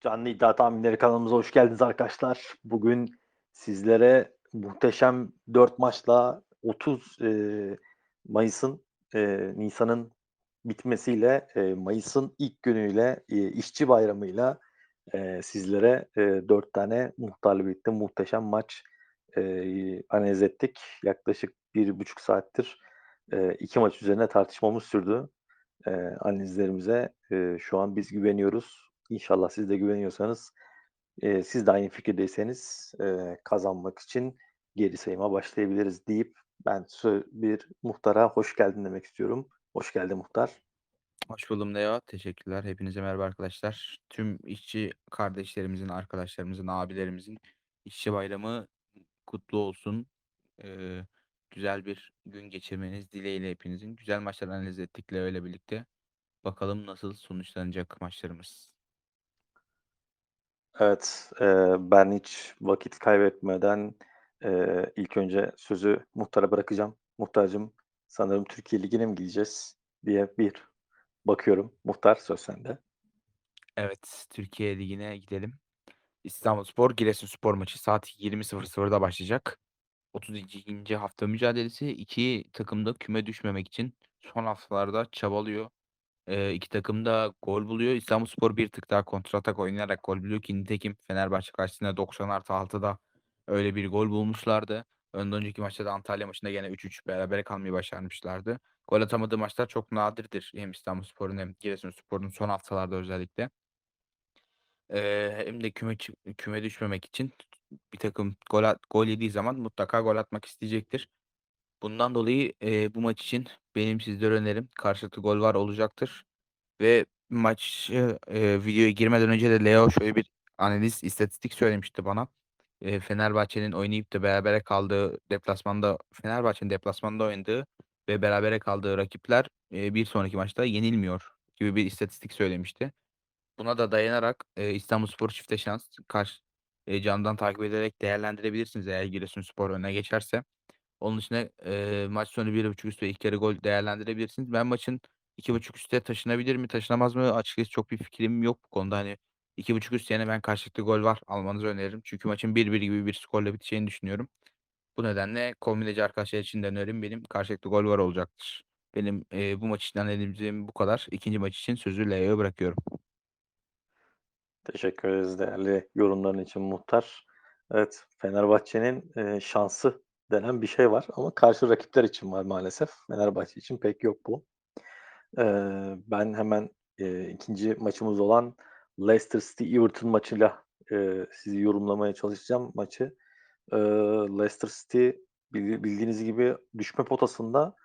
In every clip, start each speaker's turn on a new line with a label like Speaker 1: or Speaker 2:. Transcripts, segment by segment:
Speaker 1: Canlı İddia Tahminleri kanalımıza hoş geldiniz arkadaşlar. Bugün sizlere muhteşem 4 maçla 30 e, Mayıs'ın e, Nisan'ın bitmesiyle e, Mayıs'ın ilk günüyle e, işçi bayramıyla e, sizlere e, 4 tane muhtarla birlikte muhteşem maç e, analiz ettik. Yaklaşık bir buçuk saattir e, iki maç üzerine tartışmamız sürdü. E, analizlerimize e, şu an biz güveniyoruz. İnşallah siz de güveniyorsanız, eee, siz de aynı fikirdeyseniz, eee, kazanmak için geri sayıma başlayabiliriz deyip ben bir muhtara hoş geldin demek istiyorum. Hoş geldin muhtar.
Speaker 2: Hoş buldum Leo. Teşekkürler. Hepinize merhaba arkadaşlar. Tüm işçi kardeşlerimizin, arkadaşlarımızın, abilerimizin işçi bayramı kutlu olsun. Eee, güzel bir gün geçirmeniz dileğiyle hepinizin. Güzel maçlar analiz ettik Leo ile birlikte. Bakalım nasıl sonuçlanacak maçlarımız.
Speaker 1: Evet, eee, ben hiç vakit kaybetmeden, eee, ilk önce sözü muhtara bırakacağım. Muhtarcığım, sanırım Türkiye Ligi'ne mi gideceğiz diye bir bakıyorum. Muhtar, söz sende.
Speaker 2: Evet, Türkiye Ligi'ne gidelim. İstanbulspor, Giresunspor maçı saat 20.00'da başlayacak. 32. hafta mücadelesi. İki takım da küme düşmemek için son haftalarda çabalıyor. Eee, 2 takım da gol buluyor. İstanbulspor bir tık daha kontratak oynayarak gol buluyor ki nitekim Fenerbahçe karşısında 90+6'da öyle bir gol bulmuşlardı. Ondan önceki maçta da Antalya maçında gene 3-3 berabere kalmayı başarmışlardı. Gol atamadığı maçlar çok nadirdir hem İstanbulspor'un hem Giresunspor'un son haftalarda özellikle. Eee, hem de küme küme düşmemek için bir takım gol at gol yediği zaman mutlaka gol atmak isteyecektir. Bundan dolayı, eee, bu maç için benim sizlere önerim karşılıklı gol var olacaktır. Ve maçı, eee, videoya girmeden önce de Leo şöyle bir analiz, istatistik söylemişti bana. Eee, Fenerbahçe'nin oynayıp da berabere kaldığı deplasmanda Fenerbahçe'nin deplasmanda oynadığı ve berabere kaldığı rakipler, eee, bir sonraki maçta yenilmiyor gibi bir istatistik söylemişti. Buna da dayanarak, eee, İstanbulspor çifte şans karşı eee, canlıdan takip ederek değerlendirebilirsiniz eğer Giresunspor öne geçerse. Onun dışında, eee, maç sonu 1.5 üst ve ilk yarı gol değerlendirebilirsiniz. Ben maçın 2.5 üste taşınabilir mi, taşınamaz mı? Açıkçası çok bir fikrim yok bu konuda. Hani 2.5 üst yerine ben karşılıklı gol var almanızı öneririm. Çünkü maçın 1-1 gibi bir skorla biteceğini düşünüyorum. Bu nedenle kombineci arkadaşlar için de önerim benim karşılıklı gol var olacaktır. Benim, eee, bu maç için analizim bu kadar. 2'nci maç için sözü Leo'ya bırakıyorum.
Speaker 1: Teşekkür ederiz değerli yorumların için muhtar. Evet, Fenerbahçe'nin, eee, şansı denen bir şey var ama karşı rakipler için var maalesef. Fenerbahçe için pek yok bu. Eee, ben hemen, eee, 2'nci maçımız olan Leicester City Everton maçıyla, eee, sizi yorumlamaya çalışacağım maçı. Eee, Leicester City bildi bildiğiniz gibi düşme potasında,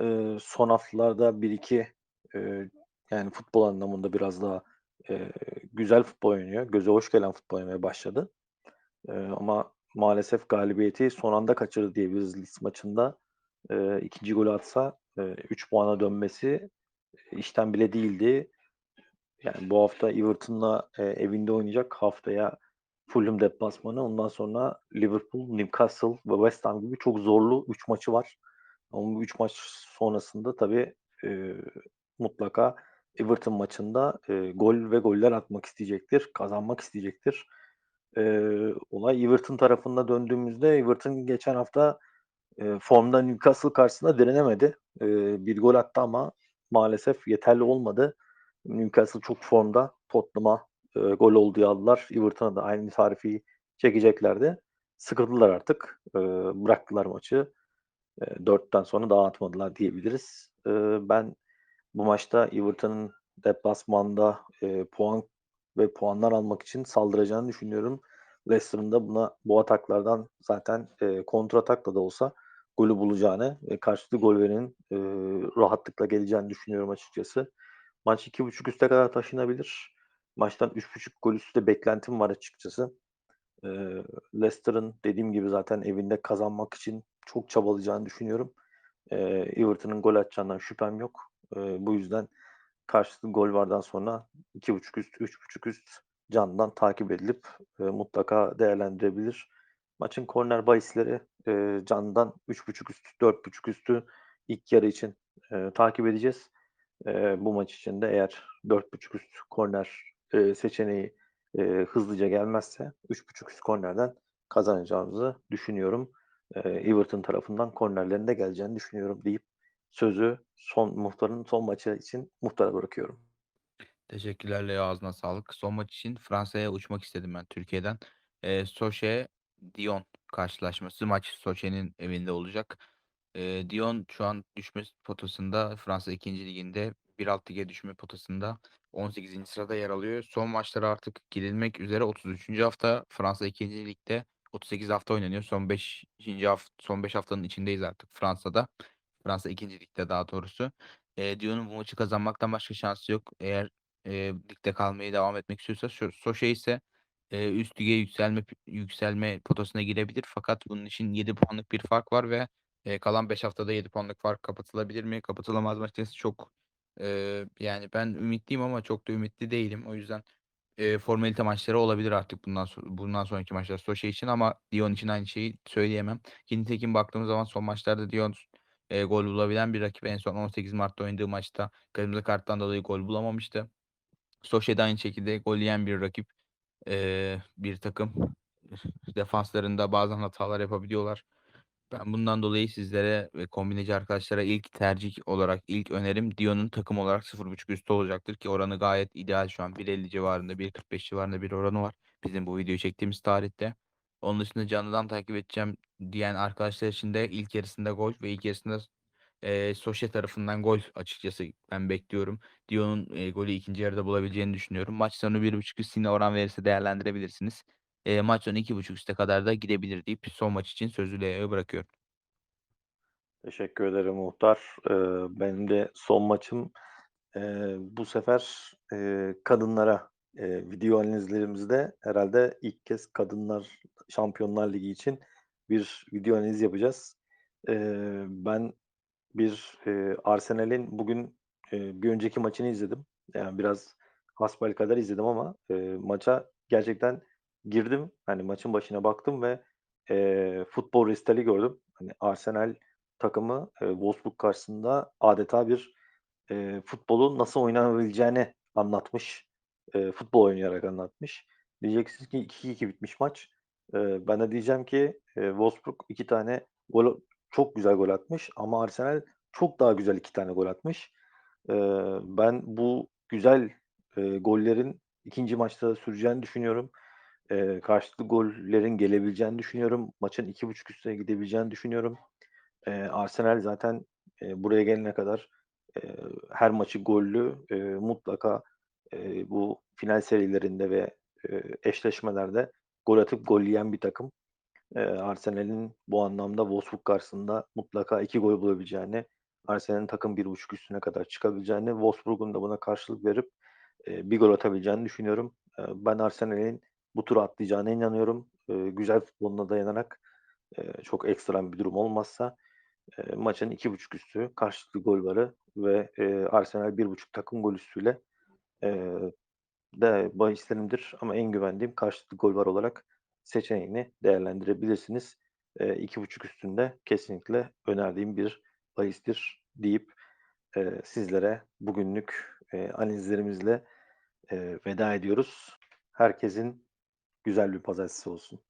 Speaker 1: eee, son haftalarda 1-2, eee, yani futbol anlamında biraz daha, eee, güzel futbol oynuyor. Göze hoş gelen futbol oynamaya başladı. Eee, ama maalesef galibiyeti son anda kaçırdı diyebiliriz Leeds maçında. Eee, 2'nci golü atsa, eee, 3 puana dönmesi işten bile değildi. Yani bu hafta Everton'la, eee, evinde oynayacak. Haftaya Fulham deplasmanı. Ondan sonra Liverpool, Newcastle ve West Ham gibi çok zorlu 3 maçı var. Ama bu 3 maç sonrasında tabii, eee, mutlaka Everton maçında, eee, gol ve goller atmak isteyecektir, kazanmak isteyecektir. Eee, olay Everton tarafına döndüğümüzde Everton geçen hafta, eee, formda Newcastle karşısında direnemedi. Eee, 1 gol attı ama maalesef yeterli olmadı. Newcastle çok formda. Tottenham'a, eee, gol oldu aldılar. Everton'a da aynı tarifi çekeceklerdi. Sıkıldılar artık. Eee, bıraktılar maçı. Eee, 4'ten sonra daha atmadılar diyebiliriz. Eee, ben bu maçta Everton'ın deplasmanda, eee, puan ve puanlar almak için saldıracağını düşünüyorum. Leicester'ın da buna bu ataklardan zaten, eee, kontratakla da olsa golü bulacağını ve karşılıklı gol verenin, eee, rahatlıkla geleceğini düşünüyorum açıkçası. Maç 2.5 üste kadar taşınabilir. Maçtan 3.5 gol üstü de beklentim var açıkçası. Eee, Leicester'ın dediğim gibi zaten evinde kazanmak için çok çabalayacağını düşünüyorum. Eee, Everton'ın gol atacağından şüphem yok. Eee, bu yüzden karşılıklı gol vardan sonra 2.5 üst, 3.5 üst candan takip edilip, eee, mutlaka değerlendirebilir. Maçın korner bahisleri, eee, candan 3.5 üst, 4.5 üstü ilk yarı için, eee, takip edeceğiz. Eee, bu maç için de eğer 4.5 üst korner, eee, seçeneği eee, hızlıca gelmezse 3.5 üst kornerden kazanacağımızı düşünüyorum. Eee, Everton tarafından kornerlerin de geleceğini düşünüyorum deyip sözü son muhtarın son maçı için muhtara bırakıyorum.
Speaker 2: Teşekkürler Leo, ağzına sağlık. Son maç için Fransa'ya uçmak istedim ben Türkiye'den. Eee, Sochaux-Lyon karşılaşması. Maç Sochaux'un evinde olacak. Eee, Lyon şu an düşme potasında. Fransa 2. Ligi'nde 1 alt lige düşme potasında 18. sırada yer alıyor. Son maçlara artık girilmek üzere 33. hafta. Fransa 2. Lig'de 38 hafta oynanıyor. Son 5'inci haf son 5 haftanın içindeyiz artık Fransa'da. Fransa 2. Lig'de daha doğrusu. Eee, Lyon'un bu maçı kazanmaktan başka şansı yok. Eğer, eee, ligde kalmaya devam etmek istiyorsa Sochaux ise, eee, üst lige yükselme yükselme potasına girebilir fakat bunun için 7 puanlık bir fark var ve, eee, kalan 5 haftada 7 puanlık fark kapatılabilir mi? Kapatılamaz mı açıkçası çok, eee, yani ben ümitliyim ama çok da ümitli değilim. O yüzden, eee, formalite maçları olabilir artık bundan bundan sonraki maçlar Sochaux için ama Lyon için aynı şeyi söyleyemem. Ki nitekim baktığımız zaman son maçlarda Lyon, eee, gol bulabilen bir rakip. En son 18 Mart'ta oynadığı maçta kırmızı karttan dolayı gol bulamamıştı. Da aynı şekilde gol yiyen bir rakip, eee, bir takım. Defanslarında bazen hatalar yapabiliyorlar. Ben bundan dolayı sizlere ve kombineci arkadaşlara ilk tercih olarak ilk önerim Lyon'un takım olarak 0.5 üstü olacaktır ki oranı gayet ideal şu an 1.50 civarında, 1.45 civarında bir oranı var bizim bu videoyu çektiğimiz tarihte. Onun dışında canlıdan takip edeceğim diyen arkadaşlar için de ilk yarısında gol ve ilk yarısında, eee, Sochaux tarafından gol açıkçası ben bekliyorum. Lyon'un, eee, golü 2. yarıda bulabileceğini düşünüyorum. Maç sonu 1.5 üst yine oran verirse değerlendirebilirsiniz. Eee, maç sonu 2.5 üste kadar da gidebilir deyip son maç için sözü Leo'ya bırakıyorum.
Speaker 1: Teşekkür ederim muhtar. Eee, benim de son maçım, eee, bu sefer, eee, kadınlara. Eee, video analizlerimizde herhâlde ilk kez kadınlar Şampiyonlar Ligi için bir video analizi yapacağız. Eee, ben bir, eee, Arsenal'in bugün, eee, bir önceki maçını izledim. Yani biraz hasbelkader izledim ama, eee, maça gerçekten girdim. Hani, maçın başına baktım ve, eee, futbol resitali gördüm. Hani, Arsenal takımı, eee, Wolfsburg karşısında adeta bir, eee, futbolun nasıl oynanabileceğini anlatmış. Eee, futbol oynayarak anlatmış. Diyeceksiniz ki 2-2 bitmiş maç. Eee, ben de diyeceğim ki, eee, Wolfsburg 2 tane gol çok güzel gol atmış ama Arsenal çok daha güzel 2 tane gol atmış. Eee, ben bu güzel, eee, gollerin 2'nci maçta süreceğini düşünüyorum. Eee, karşılıklı gollerin gelebileceğini düşünüyorum. Maçın 2.5 üstüne gidebileceğini düşünüyorum. Eee, Arsenal zaten, eee, buraya gelene kadar, eee, her maçı gollü, eee, mutlaka, bu final serilerinde ve, eşleşmelerde gol atıp gol yiyen bir takım. Arsenal'in bu anlamda Wolfsburg karşısında mutlaka 2 gol bulabileceğini, Arsenal'in takım 1.5 üstüne kadar çıkabileceğini, Wolfsburg'un da buna karşılık verip, 1 gol atabileceğini düşünüyorum. Ben Arsenal'in bu turu atlayacağına inanıyorum. Güzel futboluna dayanarak, çok ekstrem bir durum olmazsa, maçın 2.5 üstü, karşılıklı gol varı ve, Arsenal 1.5 takım gol üstüyle, eee, de bahislerimdir ama en güvendiğim karşılıklı gol var olarak seçeneğini değerlendirebilirsiniz. Eee, 2.5 üstünde kesinlikle önerdiğim bir bahistir deyip, eee, sizlere bugünlük, eee, analizlerimizle, eee, veda ediyoruz. Herkesin güzel bir pazartesisi olsun.